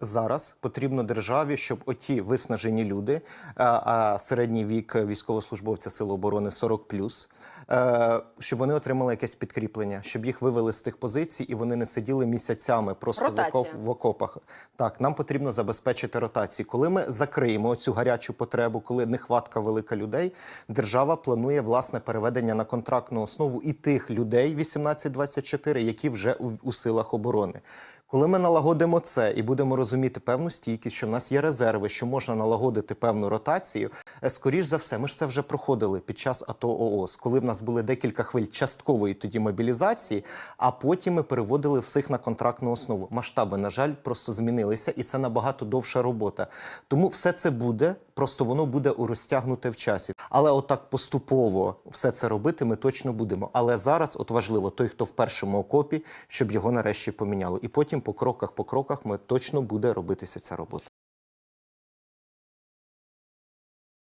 зараз потрібно державі, щоб оті виснажені люди, е, а середній вік військовослужбовця Сил оборони 40 е, щоб вони отримали якесь підкріплення, щоб їх вивели з тих позицій і вони не сиділи місяцями просто в, Ротація. в окопах. Так, нам потрібно забезпечити ротацію. Коли ми закриємо цю гарячу потребу, коли нехватка велика людей, держава планує власне переведення на контрактну основу і тих людей 18-24, які вже у, у силах оборони. Коли ми налагодимо це і будемо розуміти певну стійкість, що в нас є резерви, що можна налагодити певну ротацію, е, скоріш за все, ми ж це вже проходили під час АТО ООС, коли в нас були декілька хвиль часткової тоді мобілізації, а потім ми переводили всіх на контрактну основу. Масштаби, на жаль, просто змінилися, і це набагато довша робота. Тому все це буде, просто воно буде розтягнуте в часі. Але отак поступово все це робити ми точно будемо. Але зараз, от важливо, той, хто в першому окопі, щоб його нарешті поміняли. І потім по кроках, по кроках ми точно буде робитися ця робота.